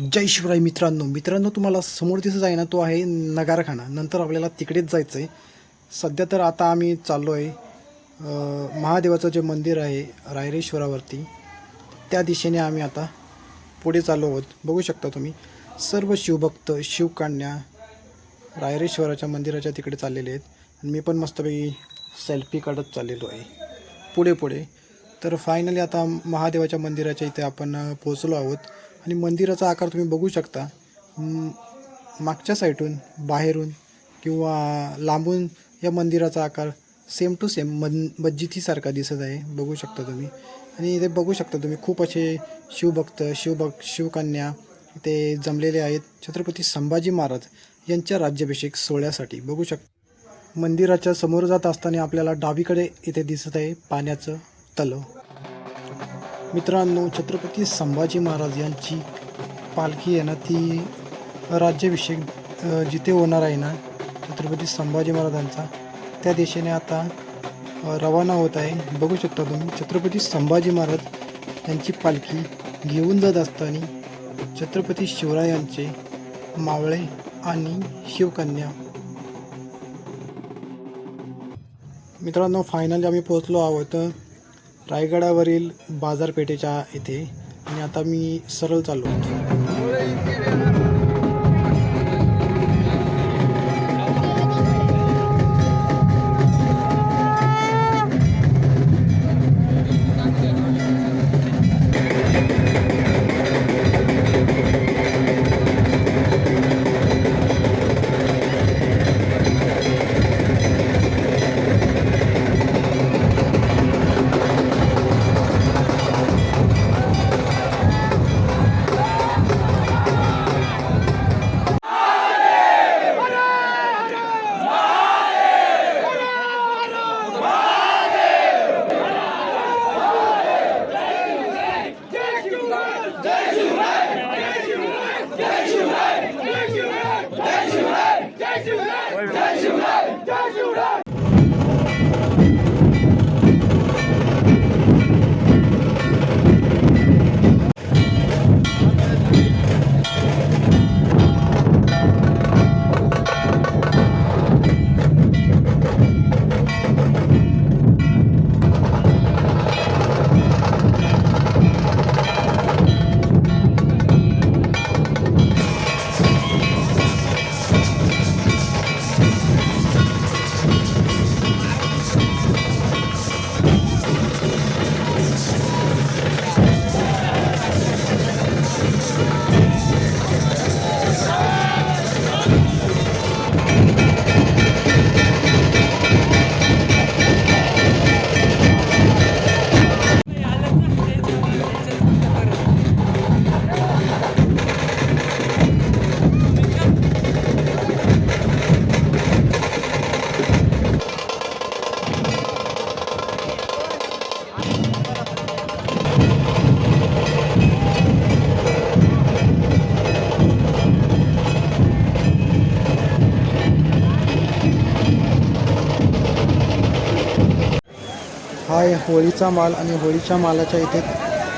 जय शिवराय मित्रांनो. मित्रांनो तुम्हाला समोर दिसत आहे ना तो आहे नगारखाना. नंतर आपल्याला तिकडेच जायचं आहे सध्या तर आता आम्ही चाललो आहे महादेवाचं जे मंदिर आहे रायरेश्वरावरती. त्या दिशेने आम्ही आता पुढे चाललो आहोत. बघू शकता तुम्ही सर्व शिवभक्त शिवकन्या रायरेश्वराच्या मंदिराच्या तिकडे चाललेले आहेत. आणि मी पण मस्तपैकी सेल्फी काढत चाललेलो आहे. पुढे पुढे. तर फायनली आता महादेवाच्या मंदिराच्या इथे आपण पोचलो पोहोचलो आहोत. आणि मंदिराचा आकार तुम्ही बघू शकता. मागच्या साईडून बाहेरून किंवा लांबून या मंदिराचा आकार सेम टू सेम मन मस्जिदीसारखा दिसत आहे. बघू शकता तुम्ही. आणि इथे बघू शकता तुम्ही खूप असे शिवभक्त शिवभक्त शिवकन्या इथे जमलेले आहेत. छत्रपती संभाजी महाराज यांच्या राज्याभिषेक सोहळ्यासाठी. बघू शकता. मंदिराच्या समोर जात असताना आपल्याला डावीकडे इथे दिसत आहे पाण्याचं तलाव मित्रांनो छत्रपती संभाजी महाराज यांची पालखी आहे ना ती राज्याभिषेक जिथे होणार आहे ना छत्रपती संभाजी महाराजांचा त्या दिशेने आता रवाना होत आहे. बघू शकता तुम्ही छत्रपती संभाजी महाराज यांची पालखी घेऊन जात असताना छत्रपती शिवरायांचे मावळे आणि शिवकन्या. मित्रांनो फायनली आम्ही पोहोचलो आहोत. रायगडावरील बाजारपेठेच्या इथे. आणि आता मी सरळ चाललो. हा आहे. होळीचा माल आणि होळीच्या मालाच्या इथे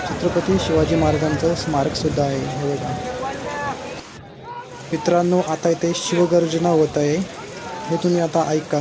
छत्रपती शिवाजी महाराजांचं स्मारक सुद्धा आहे. हे बघा. मित्रांनो आता इथे शिवगर्जना होत आहे. हे तुम्ही आता ऐका.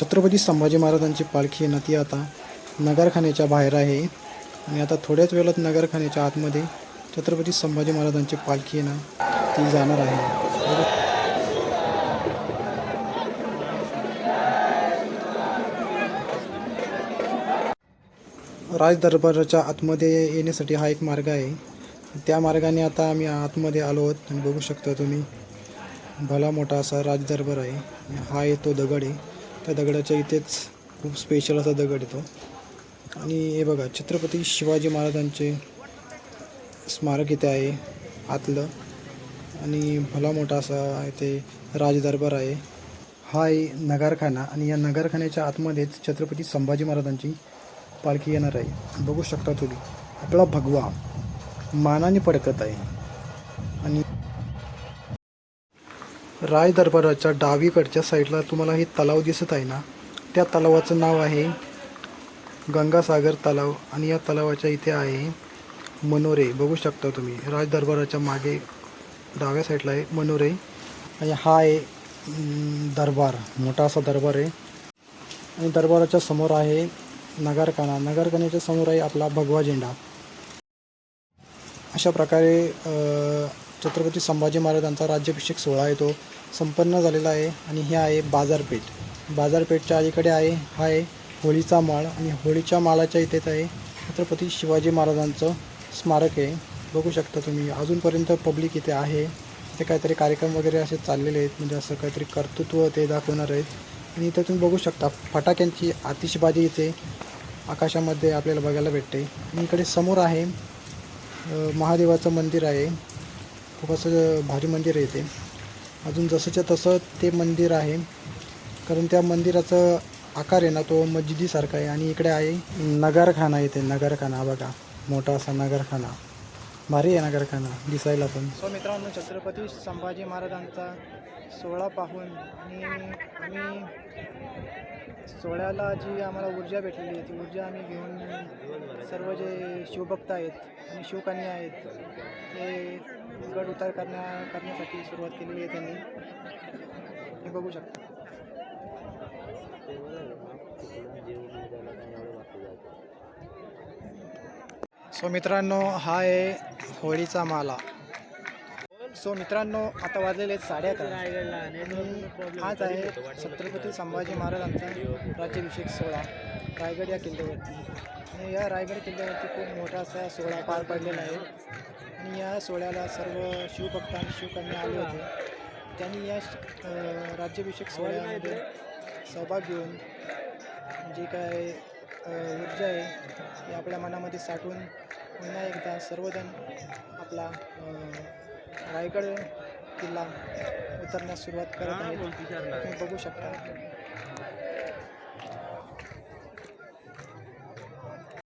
छत्रपती संभाजी महाराजांची पालखी आहे ना ती आता नगरखान्याच्या बाहेर आहे. आणि आता थोड्याच वेळात नगरखान्याच्या आतमध्ये छत्रपती संभाजी महाराजांची पालखी आहे ना ती जाणार आहे. राज दरबाराच्या आतमध्ये येण्यासाठी हा एक मार्ग आहे. त्या मार्गाने आता आम्ही आतमध्ये आलो आहोत. बघू शकता तुम्ही भला मोठा असा राजदरबार आहे. हा येतो दगड आहे. त्या दगडाच्या इथेच खूप स्पेशल असा दगड येतो. आणि हे बघा छत्रपती शिवाजी महाराजांचे स्मारक इथे आहे आतलं. आणि भला मोठा असा इथे राज दरबार आहे. हा आहे नगारखाना आणि या नगारखान्याच्या आतमध्येच छत्रपती संभाजी महाराजांची पालखी येणार आहे. बघू शकता तुम्ही. आपला भगवा मानाने पडकत आहे. आणि राय दरबाराच्या डावीकडच्या साईडला तुम्हाला हे तलाव दिसत आहे ना? त्या तलावाचं नाव आहे गंगासागर तलाव आणि या तलावाच्या इथे आहे मनोरे. बघू शकता तुम्ही. राज दरबाराच्या मागे डाव्या साईडला आहे मनोरे. आणि हा आहे दरबार. मोठा असा दरबार आहे. आणि दरबाराच्या समोर आहे नगारखाना नगारखान्याच्या समोर आहे आपला भगवा झेंडा. अशा प्रकारे छत्रपती संभाजी महाराजांचा राज्याभिषेक सोहळा आहे तो संपन्न झालेला आहे आणि हे आहे बाजारपेठ. बाजारपेठच्या अलीकडे आहे हा आहे होळीचा माळ आणि होळीच्या माळाच्या इथेच आहे छत्रपती शिवाजी महाराजांचं स्मारक आहे. बघू शकता तुम्ही अजूनपर्यंत पब्लिक इथे आहे. इथे काहीतरी कार्यक्रम वगैरे असे चाललेले आहेत म्हणजे असं काहीतरी कर्तृत्व ते दाखवणार आहेत. आणि इथे तुम्ही बघू शकता फटाक्यांची आतिषबाजी इथे आकाशामध्ये आपल्याला बघायला भेटते. आणि इकडे समोर आहे महादेवाचं मंदिर आहे. खूप असं भारी मंदिर आहे ते अजून जसंच्या तसं ते मंदिर आहे. कारण त्या मंदिराचं आकार आहे ना तो मस्जिदीसारखा आहे आणि इकडे आहे नगारखाना येते नगारखाना बघा. मोठा असा नगरखाना. भारी आहे नगरखाना दिसायला पण. सो मित्रांनो छत्रपती संभाजी महाराजांचा सोहळा पाहून आणि आम्ही सोहळ्याला जी आम्हाला ऊर्जा भेटलेली आहे ती ऊर्जा आम्ही घेऊन सर्व जे शिवभक्त आहेत आणि शिवकन्या आहेत ते गड उतार करण्या करण्यासाठी सुरुवात केलेली आहे त्यांनी. हे बघू शकता. सो मित्रांनो हा आहे होळीचा माला. सो मित्रांनो आता वाजलेले आहेत साडे अकरा. आणि आज आहे छत्रपती संभाजी महाराजांचा राज्याभिषेक सोहळा रायगड या किल्ल्यावरती. आणि या रायगड किल्ल्यावरती खूप मोठा असा सोहळा पार पडलेला आहे. आणि या सोहळ्याला सर्व शिवभक्त आणि शिवकन्या आले होते. त्यांनी या राज्याभिषेक सोहळ्यामध्ये सहभाग घेऊन जे काय ऊर्जा आहे ती आपल्या मनामध्ये साठवून पुन्हा एकदा सर्वजण आपला रायगड किल्ला उतरण्यास सुरुवात करत आहे तुम्ही बघू शकता.